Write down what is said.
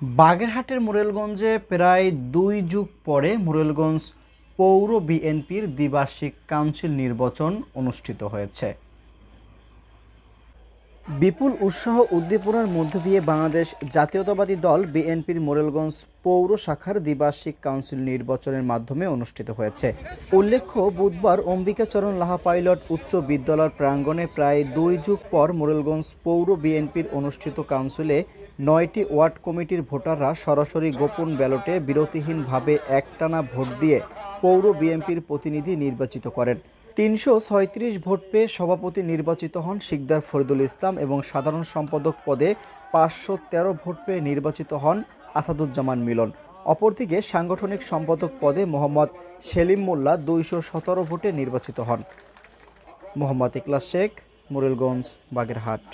বাগেরহাটের মোরেলগঞ্জে প্রায় দুই যুগ পরে মোরেলগঞ্জ পৌর বিএনপির দ্বিবার্ষিক কাউন্সিল নির্বাচন অনুষ্ঠিত হয়েছে। বিপুল উৎসাহ উদ্দীপনার মধ্যে দিয়ে বাংলাদেশ জাতীয়তাবাদী দল বিএনপির মোরেলগঞ্জ পৌর শাখার দ্বিবার্ষিক কাউন্সিল নির্বাচনের মাধ্যমে অনুষ্ঠিত হয়েছে। উল্লেখ্য, বুধবার অম্বিকাচরণ লাহা পাইলট উচ্চ বিদ্যালয়ের প্রাঙ্গণে প্রায় দুই যুগ পর মোরেলগঞ্জ পৌর বিএনপির অনুষ্ঠিত কাউন্সিলে নয়টি ওয়ার্ড কমিটির ভোটাররা সরাসরি গোপন ব্যালটে বিরতিহীনভাবে একটানা ভোট দিয়ে পৌর বিএনপির প্রতিনিধি নির্বাচিত করেন। তিনশো ছয়ত্রিশ ভোট পেয়ে সভাপতি নির্বাচিত হন শিকদার ফরিদুল ইসলাম এবং সাধারণ সম্পাদক পদে পাঁচশো তেরো ভোট পেয়ে নির্বাচিত হন আসাদুজ্জামান মিলন। অপরদিকে সাংগঠনিক সম্পাদক পদে মোহাম্মদ সেলিম মোল্লা দুইশো সতেরো ভোটে নির্বাচিত হন। মোহাম্মদ ইকলাস শেখ, মুরেলগঞ্জ, বাগেরহাট।